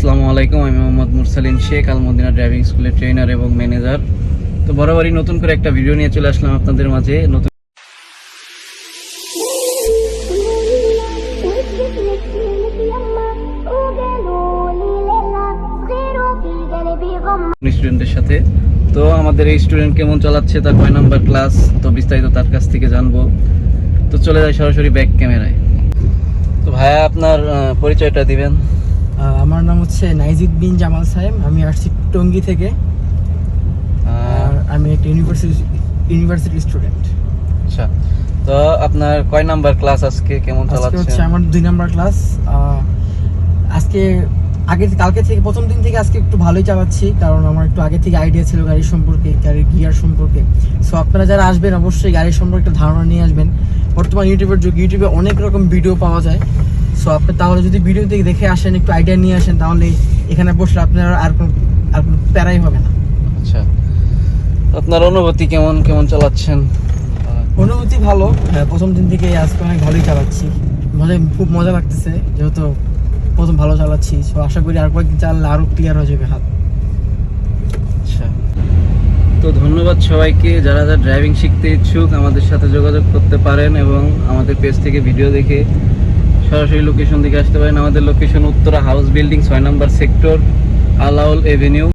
আসসালামু আলাইকুম, আমি মোহাম্মদ মুরসালিন শেখ, আলমদিনা ড্রাইভিং স্কুলের ট্রেনার এবং ম্যানেজার তো বরাবরই নতুন করে একটা ভিডিও নিয়ে চলে আসলাম আপনাদের মাঝে। নতুন স্টুডেন্টের সাথে। তো আমাদের এই স্টুডেন্ট কেমন চালাচ্ছে তার কয় নাম্বার ক্লাস তো বিস্তারিত তার কাছ থেকে জানব। তো চলে যায় সরাসরি ব্যাক ক্যামেরায় তো ভাইয়া, আপনার পরিচয়টা দিবেন। আমার নাম হচ্ছে নাইজুদ বিন জামাল সাহেব। আমি আসছি টঙ্গী থেকে। আর আমি একটা ইউনিভার্সিটি ইউনিভার্সিটি স্টুডেন্ট। আচ্ছা তো আপনার কয় নাম্বার ক্লাস আজকে? কেমন আজকে চালাচ্ছে হচ্ছে আমার দুই নাম্বার ক্লাস। আজকে আগে কালকে থেকে প্রথম দিন থেকে আজকে একটু ভালোই চালাচ্ছি কারণ আমার একটু আগে থেকে আইডিয়া ছিল গাড়ির সম্পর্কে গাড়ির গিয়ার সম্পর্কে। সো আপনারা যারা আসবেন অবশ্যই গাড়ির সম্পর্কে একটা ধারণা নিয়ে আসবেন। বর্তমান ইউটিউবের যুগ ইউটিউবে অনেক রকম ভিডিও পাওয়া যায়। সো আপনি তাহলে যদি ভিডিও থেকে দেখে আসেন একটু আইডিয়া নিয়ে আসেন তাহলে এখানে বসলে আপনার আর কোনো আর কোনো প্যারাই হবে না। আচ্ছা। আপনার অনুভূতি কেমন কেমন চালাচ্ছেন? অনুভূতি ভালো। হ্যাঁ প্রথম দিন থেকে আজকে অনেক ভালোই চালাচ্ছি। মজা খুব মজা লাগতেছে যেহেতু প্রথম ভালো চালাচ্ছি। সো আশা করি আর কয়েকদিন চালালে আরও ক্লিয়ার হয়ে যাবে হাত। আচ্ছা। তো ধন্যবাদ সবাইকে। যারা যারা ড্রাইভিং শিখতে ইচ্ছুক আমাদের সাথে যোগাযোগ করতে পারেন এবং আমাদের পেজ থেকে ভিডিও দেখে সরাসরি লোকেশন দিকে আসতে পারেন। আমাদের লোকেশন উত্তরা হাউস বিল্ডিং ছয় নম্বর সেক্টর আলাউল এভিনিউ